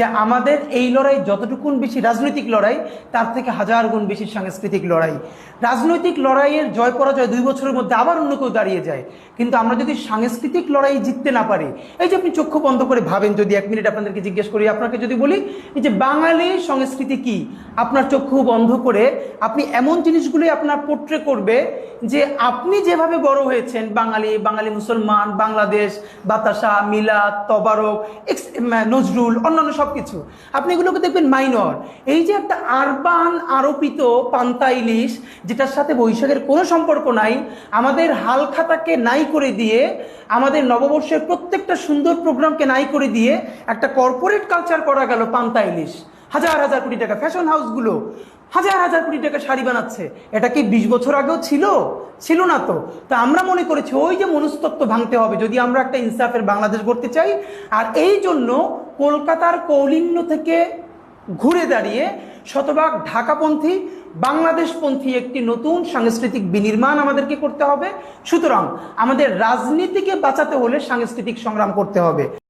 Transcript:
যে আমাদের এই লড়াই যতটুকুন বেশি রাজনৈতিক লড়াই, তার থেকে হাজার গুণ বেশি সাংস্কৃতিক লড়াই। রাজনৈতিক লড়াইয়ের জয় পরাজয় দুই বছরের মধ্যে আবার অন্য কেউ দাঁড়িয়ে যায়। কিন্তু আমরা যদি সাংস্কৃতিক লড়াই জিততে না পারি, এই যে আপনি চক্ষু বন্ধ করে ভাবেন যদি এক মিনিট আপনাদেরকে জিজ্ঞেস করি, আপনাকে যদি বলি, এই যে বাঙালি সংস্কৃতি কি? আপনার চক্ষু বন্ধ করে আপনি এমন জিনিসগুলোই আপনার পোট্রে করবে যে আপনি যেভাবে বড় হয়েছেন, বাঙালি বাঙালি মুসলমান, বাংলাদেশ, বাতাসা, মিলাদ, তবারক নজরুল, অন্যান্য সব কিছু আপনি এগুলোকে দেখবেন মাইনর এই যে একটা আরবান আরোপিত পান্তা ইলিশ, যেটার সাথে বৈশাখের কোনো সম্পর্ক নাই, আমাদের হালখাতাকে নাই করে দিয়ে, আমাদের নববর্ষের প্রত্যেকটা সুন্দর প্রোগ্রামকে নাই করে দিয়ে একটা কর্পোরেট কালচার করা গেল পান্তা ইলিশ। হাজার হাজার কোটি টাকা ফ্যাশন হাউসগুলো হাজার হাজার কোটি টাকা শাড়ি বানাচ্ছে। এটা কি বিশ বছর আগেও ছিল? ছিল না তো। তা আমরা মনে করেছি ওই যে মনস্তত্ত্ব ভাঙতে হবে। যদি আমরা একটা ইনসাফের বাংলাদেশ গড়তে চাই, আর এই জন্য কলকাতার কৌলিন্য থেকে ঘুরে দাঁড়িয়ে শতভাগ ঢাকাপন্থী, বাংলাদেশপন্থী একটি নতুন সাংস্কৃতিক বিনির্মাণ আমাদেরকে করতে হবে। সুতরাং আমাদের রাজনীতিকে বাঁচাতে হলে সাংস্কৃতিক সংগ্রাম করতে হবে।